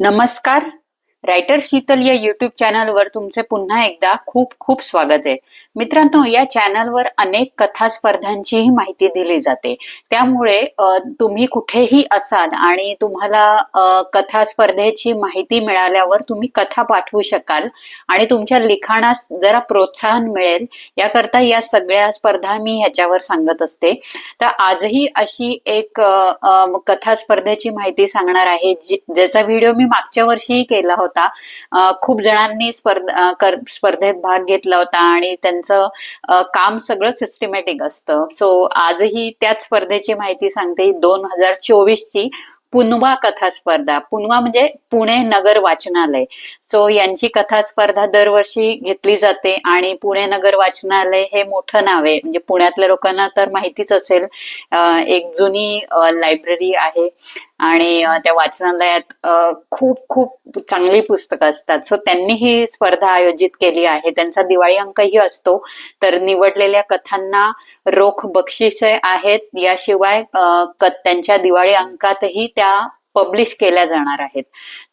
नमस्कार. रायटर शीतल या युट्यूब चॅनलवर तुमचे पुन्हा एकदा खूप खूप स्वागत आहे. मित्रांनो या चॅनलवर अनेक कथा स्पर्धांचीही माहिती दिली जाते. त्यामुळे तुम्ही कुठेही असाल आणि तुम्हाला कथा स्पर्धेची माहिती मिळाल्यावर तुम्ही कथा पाठवू शकाल आणि तुमच्या लिखाणास जरा प्रोत्साहन मिळेल. याकरता या सगळ्या स्पर्धा मी ह्याच्यावर सांगत असते. तर आजही अशी एक कथा स्पर्धेची माहिती सांगणार आहे ज्याचा व्हिडिओ मी मागच्या वर्षीही केला होता. होता. खूप जणांनी स्पर्धा स्पर्धेत भाग घेतला होता आणि त्यांचं काम सगळं सिस्टमॅटिक असतं. सो आजही त्याच स्पर्धेची माहिती सांगते. दोन हजार चोवीस ची पुनवा कथा स्पर्धा. पुनवा म्हणजे पुणे नगर वाचनालय. सो यांची कथा स्पर्धा दरवर्षी घेतली जाते आणि पुणे नगर वाचनालय हे मोठं नाव आहे. म्हणजे पुण्यातल्या लोकांना तर माहितीच असेल. एक जुनी लायब्ररी आहे. आणि त्या वाचनालयात खूप खूप चांगली पुस्तकं असतात. सो त्यांनी ही स्पर्धा आयोजित केली आहे. त्यांचा दिवाळी अंकही असतो. तर निवडलेल्या कथांना रोख बक्षिसे आहेत. याशिवाय त्यांच्या दिवाळी अंकातही त्या पब्लिश केल्या जाणार आहेत.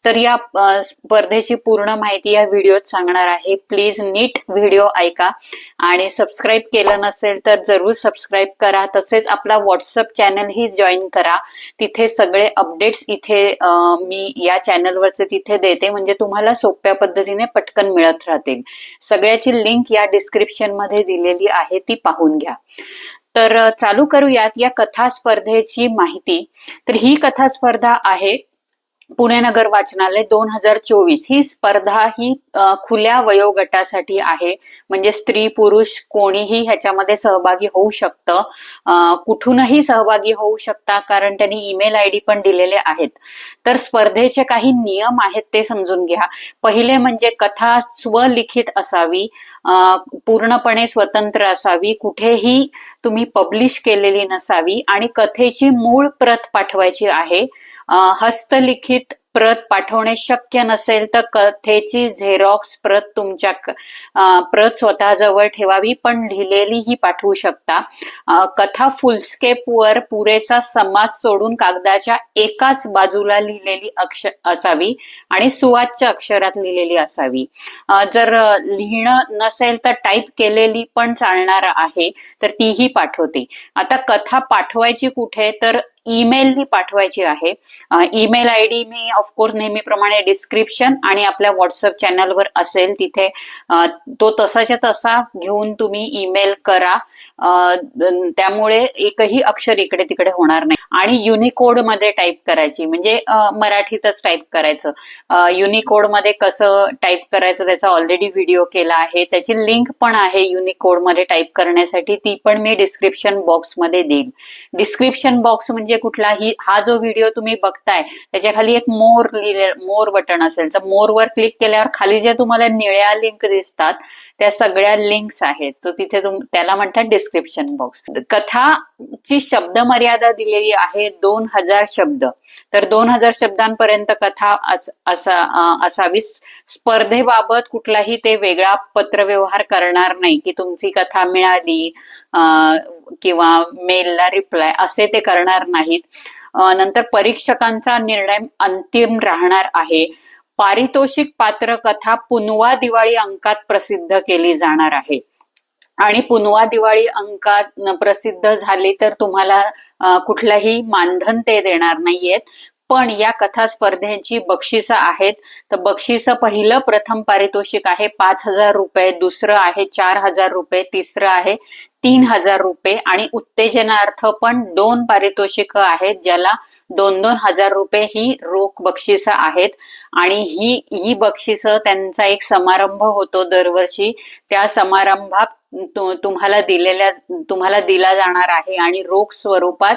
तर या स्पर्धेची पूर्ण माहिती या व्हिडिओत सांगणार आहे. प्लीज नीट व्हिडिओ ऐका. आणि सबस्क्राईब केलं नसेल तर जरूर सबस्क्राईब करा. तसेच आपला व्हॉट्सअप चॅनलही जॉईन करा. तिथे सगळे अपडेट्स इथे मी या चॅनलवरचे तिथे देते. म्हणजे तुम्हाला सोप्या पद्धतीने पटकन मिळत राहतील. सगळ्याची लिंक या डिस्क्रिप्शनमध्ये दिलेली आहे. ती पाहून घ्या. तर चालू करूयात या कथा स्पर्धेची माहिती. तर ही कथा स्पर्धा आहे पुणे नगर वाचनालय दोन हजार चोवीस. ही स्पर्धा ही खुल्या वयोगटासाठी आहे. म्हणजे स्त्री पुरुष कोणीही ह्याच्यामध्ये सहभागी होऊ शकतं. कुठूनही सहभागी होऊ शकता कारण त्यांनी ईमेल आय डी पण दिलेले आहेत. तर स्पर्धेचे काही नियम आहेत ते समजून घ्या. पहिले म्हणजे कथा स्वलिखित असावी. पूर्णपणे स्वतंत्र असावी. कुठेही तुम्ही पब्लिश केलेली नसावी. आणि कथेची मूळ प्रत पाठवायची आहे. हस्तलिखित प्रत पाठवणे शक्य नसेल तर कथेची झेरॉक्स प्रत तुमच्या प्रत स्वतःजवळ ठेवावी पण लिहिलेली ही पाठवू शकता. कथा फुलस्केप वर पुरेसा समास सोडून कागदाच्या एकाच बाजूला लिहिलेली अक्ष असावी आणि सुवाच्य अक्षरात लिहिलेली असावी. जर लिहिणं नसेल तर टाईप केलेली पण चालणार आहे तर तीही पाठवते. आता कथा पाठवायची कुठे तर ईमेलनी पाठवायची आहे. ईमेल आय डी मी ऑफकोर्स नेहमीप्रमाणे डिस्क्रिप्शन आणि आपल्या व्हॉट्सअप चॅनलवर असेल तिथे तो तसाच्या तसा घेऊन तुम्ही ईमेल करा. त्यामुळे एकही अक्षर इकडे तिकडे होणार नाही. आणि युनिकोडमध्ये टाईप करायची म्हणजे मराठीतच टाईप करायचं. युनिकोडमध्ये कसं टाईप करायचं त्याचा ऑलरेडी व्हिडिओ केला आहे. त्याची लिंक पण आहे युनिकोडमध्ये टाईप करण्यासाठी. ती पण मी डिस्क्रिप्शन बॉक्समध्ये देईल. डिस्क्रिप्शन बॉक्स म्हणजे कुठलाही हा जो व्हिडिओ तुम्ही बघताय त्याच्याखाली एक मोर लिहिले मोर बटन असेल तर मोरवर क्लिक केल्यावर खाली ज्या तुम्हाला निळ्या लिंक दिसतात त्या सगळ्या लिंक्स आहेत. तर तिथे त्याला म्हणतात डिस्क्रिप्शन बॉक्स कथाची शब्द मर्यादा दिलेली आहे दोन हजार शब्द. तर दोन हजार शब्दांपर्यंत कथा असा असावी. स्पर्धेबाबत कुठलाही ते वेगळा पत्रव्यवहार करणार नाही की तुमची कथा मिळाली किंवा मेलला रिप्लाय असे ते करणार नाहीत. नंतर परीक्षकांचा निर्णय अंतिम राहणार आहे. पारितोषिक पात्र कथा पुनवा दिवाळी अंकात प्रसिद्ध केली जाणार आहे. आणि पुनवा दिवाळी अंकात प्रसिद्ध झाली तर तुम्हाला कुठलाही कुठलंही मानधन ते देणार नाहीयेत. पण या कथा स्पर्धेची बक्षिसं आहेत. तर बक्षिसं पहिलं प्रथम पारितोषिक आहे पाच हजार रुपये दुसरं आहे चार हजार रुपये तिसरं आहे तीन हजार रुपये आणि उत्तेजनार्थ पण दोन पारितोषिक आहेत ज्याला दोन दोन हजार रुपये ही रोख बक्षिसं आहेत. आणि ही ही बक्षिसं त्यांचा एक समारंभ होतो दरवर्षी. त्या समारंभात तुम्हाला दिलेल्या तुम्हाला दिला जाणार आहे आणि रोख स्वरूपात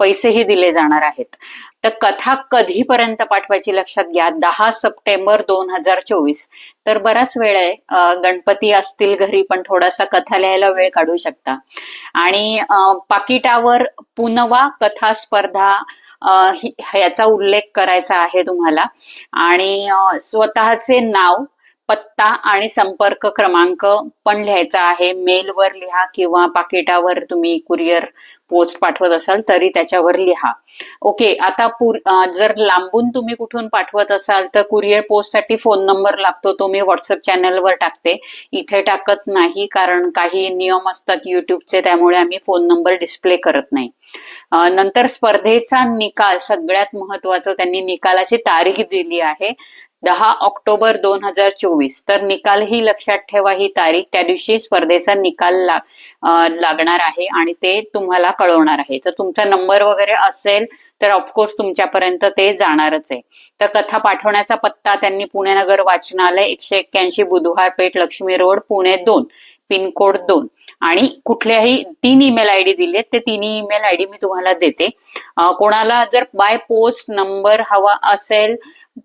पैसेही दिले जाणार आहेत. तर कथा कधीपर्यंत पाठवायची लक्षात घ्या? दहा सप्टेंबर दोन हजार चोवीस. तर बराच वेळ आहे. गणपती असतील घरी पण थोडासा कथा लिहायला वेळ काढू शकता. आणि पाकिटावर पुनवा कथा स्पर्धा ह्याचा उल्लेख करायचा आहे तुम्हाला. आणि स्वतःचे नाव पत्ता आणि संपर्क क्रमांक पण लिहायचा आहे. मेलवर लिहा किंवा पाकिटावर तुम्ही कुरिअर पोस्ट पाठवत असाल तरी त्याच्यावर लिहा. ओके आता जर लांबून तुम्ही कुठून पाठवत असाल तर कुरिअर पोस्टसाठी फोन नंबर लागतो. तो मी व्हॉट्सअप चॅनलवर टाकते. इथे टाकत नाही कारण काही नियम असतात युट्यूबचे त्यामुळे आम्ही फोन नंबर डिस्प्ले करत नाही. नंतर स्पर्धेचा निकाल सगळ्यात महत्वाचं त्यांनी निकालाची तारीख दिली आहे. दहा ऑक्टोबर दोन हजार चोवीस. तर निकाल ही लक्षात ठेवा ही तारीख त्या दिवशी स्पर्धेचा निकाल ला, लागणार आहे आणि ते तुम्हाला कळवणार आहे. तर तुमचा नंबर वगैरे असेल तर ऑफकोर्स तुमच्यापर्यंत ते जाणारच आहे. तर कथा पाठवण्याचा पत्ता त्यांनी पुणे नगर वाचनालय एकशे एक्क्याऐंशी बुधवार पेठ लक्ष्मी रोड पुणे दोन. पिनकोड दोन. आणि कुठल्याही तीन ईमेल आय डी दिलेत ते तिन्ही ईमेल आय डी मी तुम्हाला देते. कोणाला जर बाय पोस्ट नंबर हवा असेल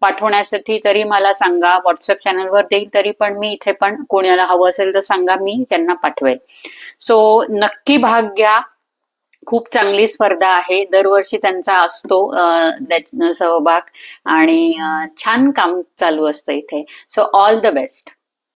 पाठवण्यासाठी तरी मला सांगा. व्हॉट्सअप चॅनलवर देईल तरी पण मी इथे पण कोणाला हवं असेल तर सांगा मी त्यांना पाठवेल. सो नक्की भाग घ्या. खूप चांगली स्पर्धा आहे. दरवर्षी त्यांचा असतो सहभाग. आणि छान काम चालू असतं इथे. So all the best